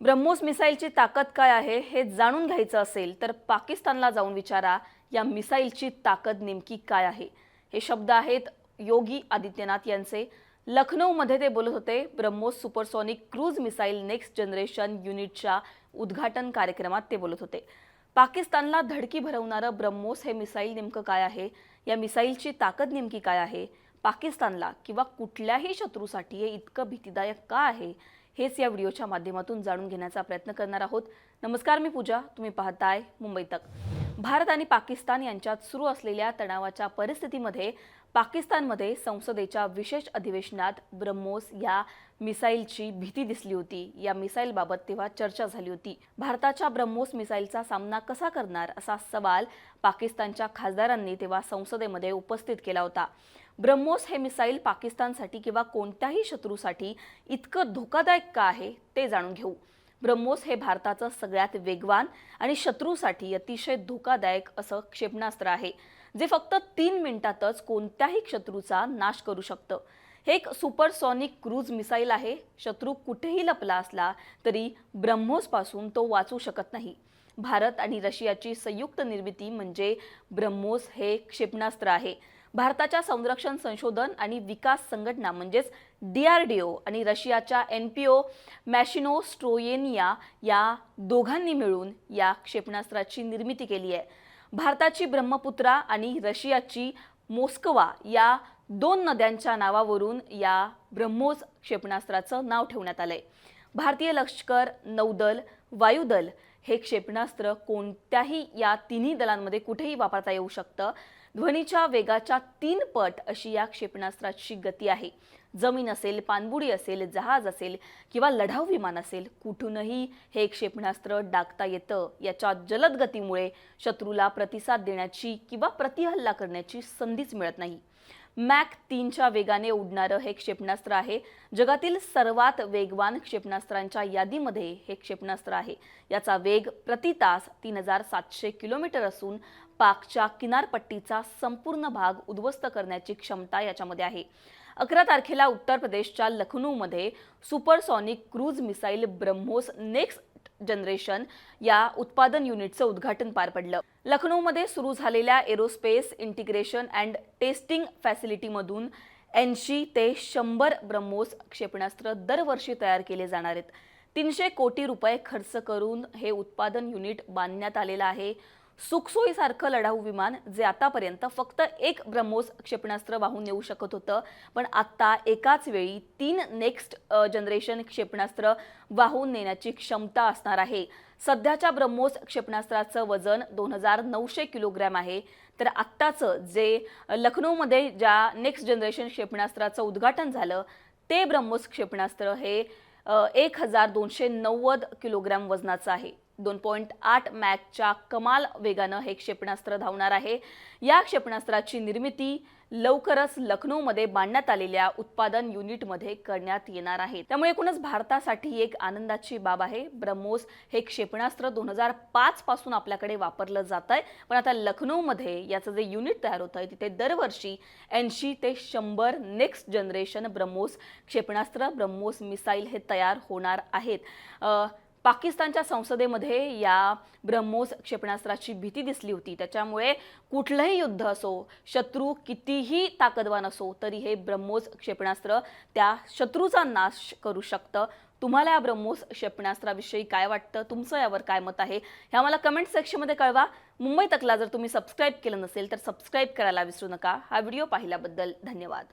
ब्रह्मोस मिसाईलची ताकद काय आहे हे जाणून घ्यायचं असेल तर पाकिस्तानला जाऊन विचारा या मिसाईलची ताकद नेमकी काय आहे? हे शब्द आहेत योगी आदित्यनाथ यांचे. लखनौमध्ये ते बोलत होते BrahMos supersonic cruise missile next generation युनिटच्या उद्घाटन कार्यक्रमात ते बोलत होते. पाकिस्तानला धडकी भरवणारं ब्रह्मोस हे मिसाईल नेमकं काय आहे? या मिसाईलची ताकद नेमकी काय आहे? पाकिस्तानला किंवा कुठल्याही शत्रूसाठी हे इतकं भीतीदायक का आहे? हेच या व्हिडिओच्या माध्यमातून जाणून घेण्याचा प्रयत्न करणार आहोत. नमस्कार मी पूजा. तुम्ही पाहताय मुंबई तक. भारत आणि पाकिस्तान यांच्यात सुरू असलेल्या तणावाच्या परिस्थितीमध्ये पाकिस्तानमध्ये संसदेच्या विशेष अधिवेशनात ब्रह्मोस या मिसाईलची भीती दिसली होती. या मिसाईलबाबत तेव्हा चर्चा झाली होती. भारताच्या ब्रह्मोस मिसाईलचा सामना कसा करणार असा सवाल पाकिस्तानच्या खासदारांनी तेव्हा संसदेमध्ये उपस्थित केला होता. ब्रह्मोस हे मिसाईल पाकिस्तानसाठी किंवा कोणत्याही शत्रूसाठी इतकं धोकादायक का आहे ते जाणून घेऊ. ब्रह्मोस हे भारताचं सगळ्यात वेगवान आणि शत्रूसाठी अतिशय धोकादायक असं क्षेपणास्त्र आहे जे फक्त तीन मिनिटातच कोणत्याही शत्रूचा नाश करू शकतं. हे एक सुपरसॉनिक क्रूज मिसाईल आहे शत्रू कुठेही लपला असला तरी ब्रह्मोसपासून तो वाचू शकत नाही. भारत आणि रशियाची संयुक्त निर्मिती म्हणजे ब्रह्मोस हे क्षेपणास्त्र आहे. भारताच्या संरक्षण संशोधन आणि विकास संघटना म्हणजेच डी आर डी ओ आणि रशियाच्या एन पी ओ मॅशिनो स्ट्रोयेनिया या दोघांनी मिळून या क्षेपणास्त्राची निर्मिती केली आहे. भारताची ब्रह्मपुत्रा आणि रशियाची मोस्कवा या दोन नद्यांच्या नावावरून या ब्रह्मोस क्षेपणास्त्राचं नाव ठेवण्यात आलंय. भारतीय लष्कर नौदल वायुदल हे क्षेपणास्त्र कोणत्याही या तिन्ही दलांमध्ये कुठेही वापरता येऊ शकतं. ध्वनीच्या वेगाच्या तीन पट अशी या क्षेपणास्त्राची गती आहे. जमीन असेल पाणबुडी असेल जहाज असेल किंवा लढाऊ विमान असेल कुठूनही हे क्षेपणास्त्र डागता येतं. याच्या जलद गतीमुळे शत्रूला प्रतिसाद देण्याची किंवा प्रतिहल्ला करण्याची संधीच मिळत नाही. मॅक तीनच्या वेगाने उडणारं हे क्षेपणास्त्र आहे. जगातील सर्वात वेगवान क्षेपणास्त्रांच्या यादीमध्ये हे क्षेपणास्त्र आहे. याचा वेग प्रति तास तीन हजार सातशे किलोमीटर असून पाकच्या किनारपट्टीचा संपूर्ण भाग उद्ध्वस्त करण्याची क्षमता याच्यामध्ये आहे. अकरा तारखेला उत्तर प्रदेशच्या लखनौमध्ये supersonic cruise missile BrahMos next generation या उत्पादन युनिटचं उद्घाटन पार पडलं. लखनौमध्ये सुरू झालेल्या एरोस्पेस इंटिग्रेशन अँड टेस्टिंग फॅसिलिटीमधून ऐंशी ते शंभर ब्रह्मोस क्षेपणास्त्र दरवर्षी तयार केले जाणार आहेत. तीनशे कोटी रुपये खर्च करून हे उत्पादन युनिट बांधण्यात आलेलं आहे. सुखसोयीसारखं लढाऊ विमान जे आतापर्यंत फक्त एक ब्रह्मोस क्षेपणास्त्र वाहून नेऊ शकत होतं पण आत्ता एकाच वेळी तीन नेक्स्ट जनरेशन क्षेपणास्त्र वाहून नेण्याची क्षमता असणार आहे. सध्याच्या ब्रह्मोस क्षेपणास्त्राचं वजन दोन हजार नऊशे किलोग्रॅम आहे. तर आत्ताचं जे लखनौमध्ये ज्या नेक्स्ट जनरेशन क्षेपणास्त्राचं उद्घाटन झालं ते ब्रह्मोस क्षेपणास्त्र हे एक हजार दोनशे नव्वद किलोग्रॅम वजनाचं आहे. दोन पॉईंट आठ मॅकच्या कमाल वेगानं हे क्षेपणास्त्र धावणार आहे. या क्षेपणास्त्राची निर्मिती लवकरच लखनौमध्ये बांधण्यात आलेल्या उत्पादन युनिटमध्ये करण्यात येणार आहे. त्यामुळे एकूणच भारतासाठी एक आनंदाची बाब आहे. ब्रह्मोस हे क्षेपणास्त्र दोन हजार पाच पासून आपल्याकडे वापरलं जात आहे. पण आता लखनौमध्ये याचं जे युनिट तयार होतं आहे तिथे दरवर्षी ऐंशी ते शंभर नेक्स्ट जनरेशन ब्रह्मोस क्षेपणास्त्र ब्रह्मोस मिसाईल हे तयार होणार आहेत. पाकिस्तानच्या संसदेमध्ये या ब्रह्मोस क्षेपणास्त्राची भीती दिसली होती. त्याच्यामुळे कुठलंही युद्ध असो शत्रू कितीही ताकदवान असो तरी हे ब्रह्मोस क्षेपणास्त्र त्या शत्रूचा नाश करू शकतं. तुम्हाला या ब्रह्मोस क्षेपणास्त्राविषयी काय वाटतं? तुमचं यावर काय मत आहे? ह्या मला कमेंट सेक्शनमध्ये कळवा. मुंबई तकला जर तुम्ही सबस्क्राईब केलं नसेल तर सबस्क्राईब करायला विसरू नका. हा व्हिडिओ पाहिल्याबद्दल धन्यवाद.